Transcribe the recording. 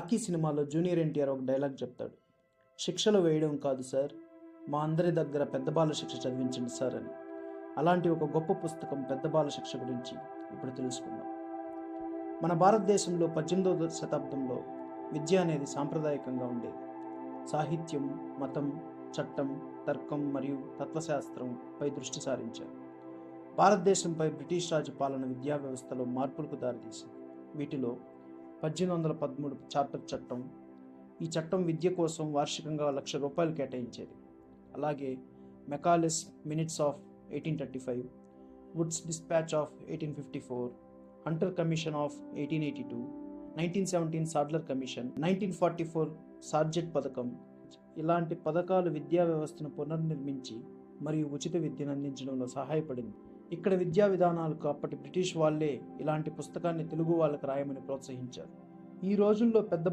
Rocky సినిమాలో junior NTR ఒక dialogue చెప్తాడు. శిక్షలు వేయడం కాదు సార్ మా అందరి దగ్గర పెద్ద బాల శిక్ష చదివించండి సార్ అని. అలాంటి ఒక గొప్ప పుస్తకం పెద్ద బాల శిక్ష గురించి ఇప్పుడు తెలుసుకుందాం. మన భారతదేశంలో పద్దెనిమిదవ శతాబ్దంలో విద్య అనేది సాంప్రదాయకంగా ఉండేది. సాహిత్యం మతం చట్టం తర్కం మరియు తత్వశాస్త్రం పై దృష్టి సారించారు. భారతదేశంపై బ్రిటిష్ రాజు పాలన విద్యా వ్యవస్థలో మార్పులకు దారితీసింది. వీటిలో పద్దెనిమిది వందల పదమూడు చార్టర్ చట్టం ఈ చట్టం విద్య కోసం వార్షికంగా లక్ష రూపాయలు కేటాయించేది. అలాగే Macaulay's minutes of eighteen thirty five Wood's despatch of eighteen fifty four Hunter commission of eighteen eighty two nineteen seventeen Sadler commission nineteen forty four Sargent పథకం ఇలాంటి పథకాలు విద్యా వ్యవస్థను పునర్నిర్మించి మరియు ఉచిత విద్యను అందించడంలో సహాయపడింది. ఇక్కడ విద్యా విధానాలకు అప్పటి బ్రిటిష్ వాళ్ళే ఇలాంటి పుస్తకాన్ని తెలుగు వాళ్ళకి రాయమని ప్రోత్సహించారు. ఈ రోజుల్లో పెద్ద